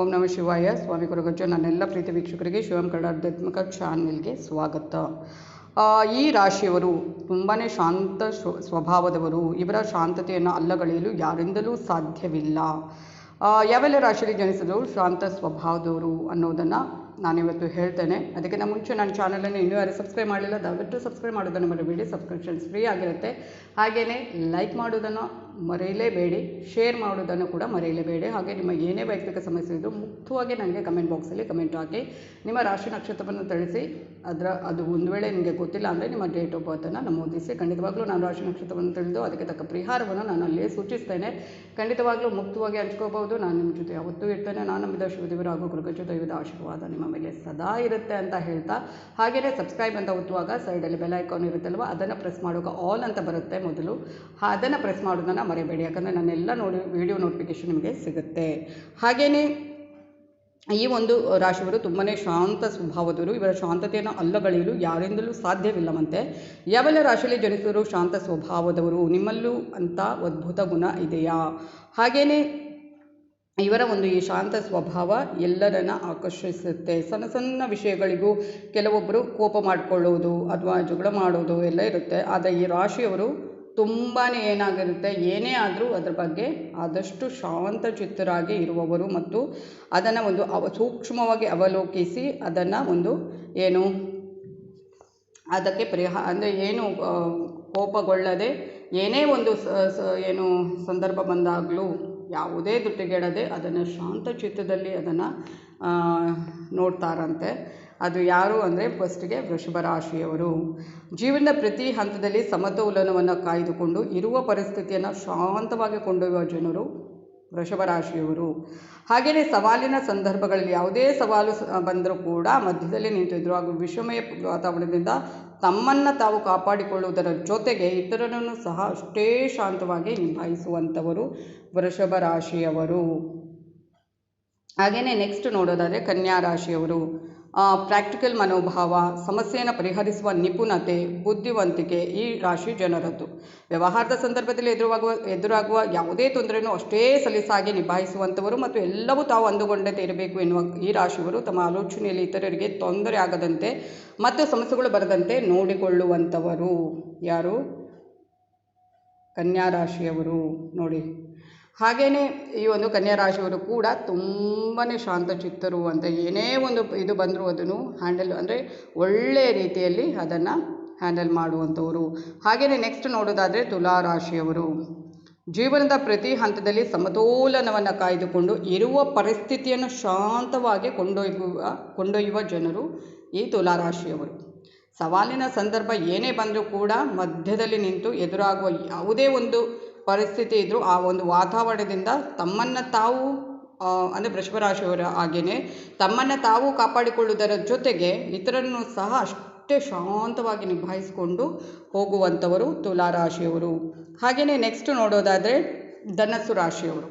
ಓಂ ನಮ ಶಿವಾಯ. ಸ್ವಾಮಿ ಗುರುಗಜ್ಜ ನನ್ನೆಲ್ಲ ಪ್ರೀತಿ ವೀಕ್ಷಕರಿಗೆ ಶಿವಂ ಕನ್ನಡ ಚಾನೆಲ್ಗೆ ಸ್ವಾಗತ. ಈ ರಾಶಿಯವರು ತುಂಬಾ ಶಾಂತ ಸ್ವಭಾವದವರು. ಇವರ ಶಾಂತತೆಯನ್ನು ಅಲ್ಲಗಳೆಯಲು ಯಾರಿಂದಲೂ ಸಾಧ್ಯವಿಲ್ಲ. ಯಾವೆಲ್ಲ ರಾಶಿಯಲ್ಲಿ ಜನಿಸಿದವರು ಶಾಂತ ಸ್ವಭಾವದವರು ಅನ್ನೋದನ್ನು ನಾನಿವತ್ತು ಹೇಳ್ತೇನೆ. ಅದಕ್ಕಿಂತ ಮುಂಚೆ ನನ್ನ ಚಾನಲನ್ನು ಇನ್ನೂ ಯಾರು ಸಬ್ಸ್ಕ್ರೈಬ್ ಮಾಡಲಿಲ್ಲ ದಯವಿಟ್ಟು ಸಬ್ಸ್ಕ್ರೈಬ್ ಮಾಡೋದನ್ನು ಮರಿಬೇಡಿ. ಸಬ್ಸ್ಕ್ರಿಪ್ಷನ್ಸ್ ಫ್ರೀ ಆಗಿರುತ್ತೆ. ಹಾಗೆಯೇ ಲೈಕ್ ಮಾಡೋದನ್ನು ಮರೆಯಲೇಬೇಡಿ. ಶೇರ್ ಮಾಡೋದನ್ನು ಕೂಡ ಮರೆಯಲೇಬೇಡಿ. ಹಾಗೆ ನಿಮ್ಮ ಏನೇ ವೈಯಕ್ತಿಕ ಸಮಸ್ಯೆ ಇದ್ದರೂ ಮುಕ್ತವಾಗಿ ನನಗೆ ಕಮೆಂಟ್ ಬಾಕ್ಸಲ್ಲಿ ಕಮೆಂಟ್ ಹಾಕಿ. ನಿಮ್ಮ ರಾಶಿ ನಕ್ಷತ್ರವನ್ನು ತಿಳಿಸಿ. ಅದರ, ಅದು ಒಂದು ವೇಳೆ ನಿಮಗೆ ಗೊತ್ತಿಲ್ಲ ಅಂದರೆ ನಿಮ್ಮ ಡೇಟ್ ಆಫ್ ಬರ್ತನ್ನು ನಮೂದಿಸಿ. ಖಂಡಿತವಾಗ್ಲೂ ನಾನು ರಾಶಿ ನಕ್ಷತ್ರವನ್ನು ತಿಳಿದು ಅದಕ್ಕೆ ತಕ್ಕ ಪರಿಹಾರವನ್ನು ನಾನು ಅಲ್ಲಿ ಸೂಚಿಸ್ತೇನೆ. ಖಂಡಿತವಾಗ್ಲೂ ಮುಕ್ತವಾಗಿ ಹಂಚ್ಕೋಬಹುದು ನಾನು ನಿಮ್ಮ ಜೊತೆ ಯಾವತ್ತೂ ಇರ್ತೇನೆ. ನಾನು ನಂಬಿದ ಶಿವದೇವರು ಹಾಗೂ ಗುರುಗಜ್ಜ ದೈವದ ಆಶೀರ್ವಾದ ನಿಮ್ಮ ಮೇಲೆ ಸದಾ ಇರುತ್ತೆ ಅಂತ ಹೇಳ್ತಾ. ಹಾಗೆಯೇ ಸಬ್ಸ್ಕ್ರೈಬ್ ಅಂತ ಒತ್ತುವಾಗ ಸೈಡಲ್ಲಿ ಬೆಲ್ ಐಕಾನ್ ಇರುತ್ತಲ್ವ? ಅದನ್ನು ಪ್ರೆಸ್ ಮಾಡುವಾಗ ಆಲ್ ಅಂತ ಬರುತ್ತೆ ಮೊದಲು. ಅದನ್ನು ಪ್ರೆಸ್ ಮಾಡೋದನ್ನು ಮರಿಬೇಡಿ, ಯಾಕಂದರೆ ನನ್ನೆಲ್ಲ ನೋಡಿ ವಿಡಿಯೋ ನೋಟಿಫಿಕೇಶನ್ ನಿಮಗೆ ಸಿಗುತ್ತೆ. ಹಾಗೆಯೇ ಈ ಒಂದು ರಾಶಿಯವರು ತುಂಬಾ ಶಾಂತ ಸ್ವಭಾವದವರು, ಇವರ ಶಾಂತತೆಯನ್ನು ಅಲ್ಲಗಳೆಯಲು ಯಾರಿಂದಲೂ ಸಾಧ್ಯವಿಲ್ಲವಂತೆ. ಯಾವೆಲ್ಲ ರಾಶಿಯಲ್ಲಿ ಜನಿಸಿದರು ಶಾಂತ ಸ್ವಭಾವದವರು, ನಿಮ್ಮಲ್ಲೂ ಅಂತ ಅದ್ಭುತ ಗುಣ ಇದೆಯಾ? ಹಾಗೆಯೇ ಇವರ ಒಂದು ಈ ಶಾಂತ ಸ್ವಭಾವ ಎಲ್ಲರನ್ನ ಆಕರ್ಷಿಸುತ್ತೆ. ಸಣ್ಣ ಸಣ್ಣ ವಿಷಯಗಳಿಗೂ ಕೆಲವೊಬ್ಬರು ಕೋಪ ಮಾಡಿಕೊಳ್ಳೋದು ಅಥವಾ ಜಗಳ ಮಾಡೋದು ಎಲ್ಲ ಇರುತ್ತೆ. ಆದರೆ ಈ ರಾಶಿಯವರು ತುಂಬಾ ಏನಾಗಿರುತ್ತೆ? ಏನೇ ಆದರೂ ಅದರ ಬಗ್ಗೆ ಆದಷ್ಟು ಶಾಂತ ಚಿತ್ತರಾಗಿ ಇರುವವರು ಮತ್ತು ಅದನ್ನು ಒಂದು ಅವ ಸೂಕ್ಷ್ಮವಾಗಿ ಅವಲೋಕಿಸಿ ಅದನ್ನು ಒಂದು ಏನು ಅದಕ್ಕೆ ಪರಿಹ ಅಂದರೆ ಏನು ಕೋಪಗೊಳ್ಳದೆ ಏನೇ ಒಂದು ಏನು ಸಂದರ್ಭ ಬಂದಾಗಲೂ ಯಾವುದೇ ದುಡ್ಡುಗೆಡದೆ ಅದನ್ನು ಶಾಂತ ಚಿತ್ತದಲ್ಲಿ ಅದನ್ನು ನೋಡ್ತಾರಂತೆ. ಅದು ಯಾರು ಅಂದರೆ ಫಸ್ಟಿಗೆ ವೃಷಭ ರಾಶಿಯವರು. ಜೀವನದ ಪ್ರತಿ ಹಂತದಲ್ಲಿ ಸಮತೋಲನವನ್ನು ಕಾಯ್ದುಕೊಂಡು ಇರುವ ಪರಿಸ್ಥಿತಿಯನ್ನು ಶಾಂತವಾಗಿ ಕೊಂಡೊಯ್ಯುವ ಜನರು ವೃಷಭ ರಾಶಿಯವರು. ಹಾಗೆಯೇ ಸವಾಲಿನ ಸಂದರ್ಭಗಳಲ್ಲಿ ಯಾವುದೇ ಸವಾಲು ಬಂದರೂ ಕೂಡ ಮಧ್ಯದಲ್ಲಿ ನಿಂತಿದ್ದರು ಹಾಗೂ ವಿಷಮಯ ವಾತಾವರಣದಿಂದ ತಮ್ಮನ್ನು ತಾವು ಕಾಪಾಡಿಕೊಳ್ಳುವುದರ ಜೊತೆಗೆ ಇತರರನ್ನು ಸಹ ಅಷ್ಟೇ ಶಾಂತವಾಗಿ ನಿಭಾಯಿಸುವಂಥವರು ವೃಷಭ ರಾಶಿಯವರು. ಹಾಗೆಯೇ ನೆಕ್ಸ್ಟ್ ನೋಡೋದಾದರೆ ಕನ್ಯಾ ರಾಶಿಯವರು. ಪ್ರಾಕ್ಟಿಕಲ್ ಮನೋಭಾವ ಸಮಸ್ಯೆಯನ್ನು ಪರಿಹರಿಸುವ ನಿಪುಣತೆ, ಬುದ್ಧಿವಂತಿಕೆ ಈ ರಾಶಿ ಜನರದ್ದು. ವ್ಯವಹಾರದ ಸಂದರ್ಭದಲ್ಲಿ ಎದುರಾಗುವ ಎದುರಾಗುವ ಯಾವುದೇ ತೊಂದರೆಯೂ ಅಷ್ಟೇ ಸಲೀಸಾಗಿ ನಿಭಾಯಿಸುವಂಥವರು ಮತ್ತು ಎಲ್ಲವೂ ತಾವು ಅಂದುಕೊಂಡಂತೆ ಇರಬೇಕು ಎನ್ನುವ ಈ ರಾಶಿಯವರು ತಮ್ಮ ಆಲೋಚನೆಯಲ್ಲಿ ಇತರರಿಗೆ ತೊಂದರೆ ಆಗದಂತೆ ಮತ್ತು ಸಮಸ್ಯೆಗಳು ಬರದಂತೆ ನೋಡಿಕೊಳ್ಳುವಂಥವರು ಯಾರು? ಕನ್ಯಾ ರಾಶಿಯವರು. ನೋಡಿ. ಹಾಗೆಯೇ ಈ ಒಂದು ಕನ್ಯಾ ರಾಶಿಯವರು ಕೂಡ ತುಂಬಾ ಶಾಂತಚಿತ್ತರು ಅಂತ ಏನೇ ಒಂದು ಇದು ಬಂದರೂ ಅದನ್ನು ಹ್ಯಾಂಡಲ್ ಅಂದರೆ ಒಳ್ಳೆಯ ರೀತಿಯಲ್ಲಿ ಅದನ್ನು ಹ್ಯಾಂಡಲ್ ಮಾಡುವಂಥವರು. ಹಾಗೆಯೇ ನೆಕ್ಸ್ಟ್ ನೋಡೋದಾದರೆ ತುಲಾ ರಾಶಿಯವರು ಜೀವನದ ಪ್ರತಿ ಹಂತದಲ್ಲಿ ಸಮತೋಲನವನ್ನು ಕಾಯ್ದುಕೊಂಡು ಇರುವ ಪರಿಸ್ಥಿತಿಯನ್ನು ಶಾಂತವಾಗಿ ಕೊಂಡೊಯ್ಯುವ ಕೊಂಡೊಯ್ಯುವ ಜನರು ಈ ತುಲಾ ರಾಶಿಯವರು ಸವಾಲಿನ ಸಂದರ್ಭ ಏನೇ ಬಂದರೂ ಕೂಡ ಮಧ್ಯದಲ್ಲಿ ನಿಂತು ಎದುರಾಗುವ ಯಾವುದೇ ಒಂದು ಪರಿಸ್ಥಿತಿ ಇದ್ದರೂ ಆ ಒಂದು ವಾತಾವರಣದಿಂದ ತಮ್ಮನ್ನು ತಾವು ಅಂದರೆ ವೃಷಭ ರಾಶಿಯವರ ಹಾಗೆಯೇ ತಮ್ಮನ್ನು ತಾವು ಕಾಪಾಡಿಕೊಳ್ಳುವುದರ ಜೊತೆಗೆ ಇತರನ್ನು ಸಹ ಅಷ್ಟೇ ಶಾಂತವಾಗಿ ನಿಭಾಯಿಸಿಕೊಂಡು ಹೋಗುವಂಥವರು ತುಲಾ ರಾಶಿಯವರು ಹಾಗೆಯೇ ನೆಕ್ಸ್ಟ್ ನೋಡೋದಾದರೆ ಧನಸ್ಸು ರಾಶಿಯವರು.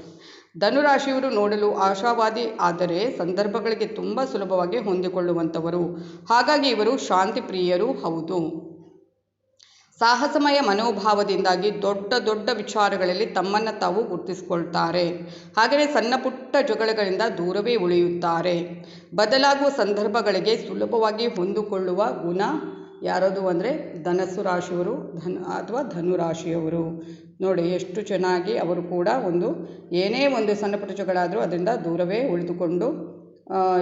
ಧನುರಾಶಿಯವರು ನೋಡಲು ಆಶಾವಾದಿ, ಆದರೆ ಸಂದರ್ಭಗಳಿಗೆ ತುಂಬ ಸುಲಭವಾಗಿ ಹೊಂದಿಕೊಳ್ಳುವಂಥವರು. ಹಾಗಾಗಿ ಇವರು ಶಾಂತಿ ಪ್ರಿಯರು, ಹೌದು. ಸಾಹಸಮಯ ಮನೋಭಾವದಿಂದಾಗಿ ದೊಡ್ಡ ದೊಡ್ಡ ವಿಚಾರಗಳಲ್ಲಿ ತಮ್ಮನ್ನು ತಾವು ಗುರುತಿಸಿಕೊಳ್ತಾರೆ. ಹಾಗೆಯೇ ಸಣ್ಣ ಪುಟ್ಟ ಜಗಳಗಳಿಂದ ದೂರವೇ ಉಳಿಯುತ್ತಾರೆ. ಬದಲಾಗುವ ಸಂದರ್ಭಗಳಿಗೆ ಸುಲಭವಾಗಿ ಹೊಂದಿಕೊಳ್ಳುವ ಗುಣ ಯಾರದು ಅಂದರೆ ಧನಸ್ಸು ರಾಶಿಯವರು, ಧನ್ ಅಥವಾ ಧನುರಾಶಿಯವರು ನೋಡಿ, ಎಷ್ಟು ಚೆನ್ನಾಗಿ ಅವರು ಕೂಡ ಒಂದು ಏನೇ ಒಂದು ಸಣ್ಣ ಪುಟ್ಟ ಜಗಳಾದರೂ ಅದರಿಂದ ದೂರವೇ ಉಳಿದುಕೊಂಡು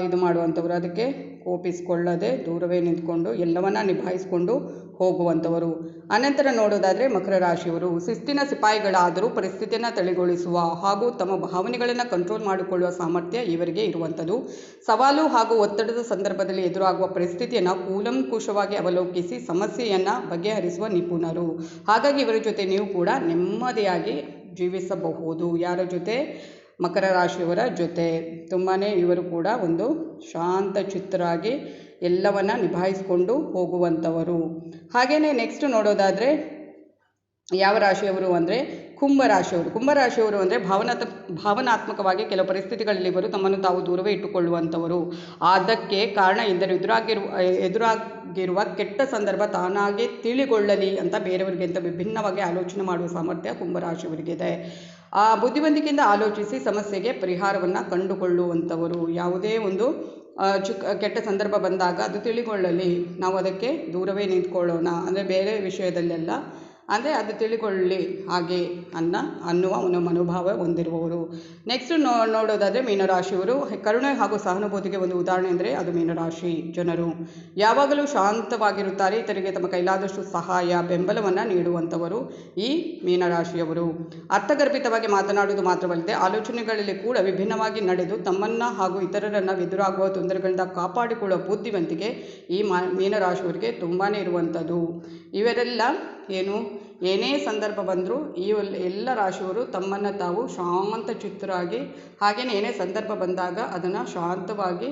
ಇದು ಮಾಡುವಂಥವ್ರು. ಅದಕ್ಕೆ ಕೋಪಿಸ್ಕೊಳ್ಳದೆ ದೂರವೇ ನಿಂತ್ಕೊಂಡು ಎಲ್ಲವನ್ನ ನಿಭಾಯಿಸಿಕೊಂಡು ಹೋಗುವಂಥವರು ಅನಂತರ ನೋಡೋದಾದರೆ ಮಕರ ರಾಶಿಯವರು. ಶಿಸ್ತಿನ ಸಿಪಾಯಿಗಳಾದರೂ ಪರಿಸ್ಥಿತಿಯನ್ನು ತಳಿಗೊಳಿಸುವ ಹಾಗೂ ತಮ್ಮ ಭಾವನೆಗಳನ್ನು ಕಂಟ್ರೋಲ್ ಮಾಡಿಕೊಳ್ಳುವ ಸಾಮರ್ಥ್ಯ ಇವರಿಗೆ ಇರುವಂಥದ್ದು ಸವಾಲು ಹಾಗೂ ಒತ್ತಡದ ಸಂದರ್ಭದಲ್ಲಿ ಎದುರಾಗುವ ಪರಿಸ್ಥಿತಿಯನ್ನು ಕೂಲಂಕುಷವಾಗಿ ಅವಲೋಕಿಸಿ ಸಮಸ್ಯೆಯನ್ನು ಬಗೆಹರಿಸುವ ನಿಪುಣರು. ಹಾಗಾಗಿ ಇವರ ಜೊತೆ ನೀವು ಕೂಡ ನೆಮ್ಮದಿಯಾಗಿ ಜೀವಿಸಬಹುದು. ಯಾರ ಜೊತೆ? ಮಕರ ರಾಶಿಯವರ ಜೊತೆ. ತುಂಬಾ ಇವರು ಕೂಡ ಒಂದು ಶಾಂತ ಚಿತ್ತರಾಗಿ ಎಲ್ಲವನ್ನ ನಿಭಾಯಿಸಿಕೊಂಡು ಹೋಗುವಂಥವರು. ಹಾಗೆಯೇ ನೆಕ್ಸ್ಟ್ ನೋಡೋದಾದರೆ ಯಾವ ರಾಶಿಯವರು ಅಂದರೆ ಕುಂಭರಾಶಿಯವರು ಕುಂಭರಾಶಿಯವರು ಅಂದರೆ ಭಾವನಾತ್ಮ ಭಾವನಾತ್ಮಕವಾಗಿ ಕೆಲವು ಪರಿಸ್ಥಿತಿಗಳಲ್ಲಿ ಇವರು ತಮ್ಮನ್ನು ತಾವು ದೂರವೇ ಇಟ್ಟುಕೊಳ್ಳುವಂಥವರು. ಅದಕ್ಕೆ ಕಾರಣ ಎಂದರೆ ಎದುರಾಗಿರುವ ಎದುರಾಗಿರುವ ಕೆಟ್ಟ ಸಂದರ್ಭ ತಾನಾಗೆ ತಿಳಿಗೊಳ್ಳಲಿ ಅಂತ ಬೇರೆಯವರಿಗಿಂತ ವಿಭಿನ್ನವಾಗಿ ಆಲೋಚನೆ ಮಾಡುವ ಸಾಮರ್ಥ್ಯ ಕುಂಭರಾಶಿಯವರಿಗಿದೆ ಆ ಬುದ್ಧಿವಂತಿಕೆಯಿಂದ ಆಲೋಚಿಸಿ ಸಮಸ್ಯೆಗೆ ಪರಿಹಾರವನ್ನು ಕಂಡುಕೊಳ್ಳುವಂಥವರು. ಯಾವುದೇ ಒಂದು ಚಿಕ್ಕ ಕೆಟ್ಟ ಸಂದರ್ಭ ಬಂದಾಗ ಅದು ತಿಳಿಕೊಳ್ಳಲಿ ನಾವು ಅದಕ್ಕೆ ದೂರವೇ ನಿಂತ್ಕೊಳ್ಳೋಣ. ಅಂದರೆ ಬೇರೆ ವಿಷಯದಲ್ಲೆಲ್ಲ ಅಂದರೆ ಅದು ತಿಳಿಕೊಳ್ಳಿ ಹಾಗೆ ಅನ್ನ ಅನ್ನುವ ಒಂದು ಮನೋಭಾವ ಹೊಂದಿರುವವರು. ನೆಕ್ಸ್ಟ್ ನೋ, ನೋಡೋದಾದರೆ ಮೀನರಾಶಿಯವರು. ಕರುಣೆ ಹಾಗೂ ಸಹಾನುಭೂತಿಗೆ ಒಂದು ಉದಾಹರಣೆ ಅಂದರೆ ಅದು ಮೀನರಾಶಿ ಜನರು. ಯಾವಾಗಲೂ ಶಾಂತವಾಗಿರುತ್ತಾರೆ ಇತರಿಗೆ ತಮ್ಮ ಕೈಲಾದಷ್ಟು ಸಹಾಯ, ಬೆಂಬಲವನ್ನು ನೀಡುವಂಥವರು ಈ ಮೀನರಾಶಿಯವರು. ಅರ್ಥಗರ್ಭಿತವಾಗಿ ಮಾತನಾಡುವುದು ಮಾತ್ರವಲ್ಲದೆ ಆಲೋಚನೆಗಳಲ್ಲಿ ಕೂಡ ವಿಭಿನ್ನವಾಗಿ ನಡೆದು ತಮ್ಮನ್ನು ಹಾಗೂ ಇತರರನ್ನು ಎದುರಾಗುವ ತೊಂದರೆಗಳಿಂದ ಕಾಪಾಡಿಕೊಳ್ಳುವ ಬುದ್ಧಿವಂತಿಕೆ ಈ ಮೀನರಾಶಿಯವರಿಗೆ ತುಂಬಾ ಇರುವಂಥದ್ದು. ಇವರೆಲ್ಲ ಏನು? ಏನೇ ಸಂದರ್ಭ ಬಂದರೂ ಈ ಎಲ್ಲ ರಾಶಿಯವರು ತಮ್ಮನ್ನು ತಾವು ಶಾಂತ ಚಿತ್ತರಾಗಿ ಹಾಗೆಯೇ ಏನೇ ಸಂದರ್ಭ ಬಂದಾಗ ಅದನ್ನು ಶಾಂತವಾಗಿ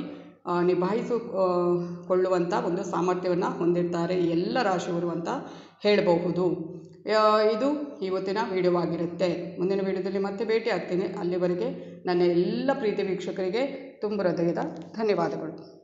ನಿಭಾಯಿಸು ಕೊಳ್ಳುವಂಥ ಒಂದು ಸಾಮರ್ಥ್ಯವನ್ನು ಹೊಂದಿರ್ತಾರೆ ಎಲ್ಲ ರಾಶಿಯವರು ಅಂತ ಹೇಳಬಹುದು. ಇದು ಇವತ್ತಿನ ವಿಡಿಯೋವಾಗಿರುತ್ತೆ ಮುಂದಿನ ವಿಡಿಯೋದಲ್ಲಿ ಮತ್ತೆ ಭೇಟಿ ಆಗ್ತೀನಿ ಅಲ್ಲಿವರೆಗೆ ನನ್ನ ಎಲ್ಲ ಪ್ರೀತಿ ವೀಕ್ಷಕರಿಗೆ ತುಂಬ ಹೃದಯದ ಧನ್ಯವಾದಗಳು.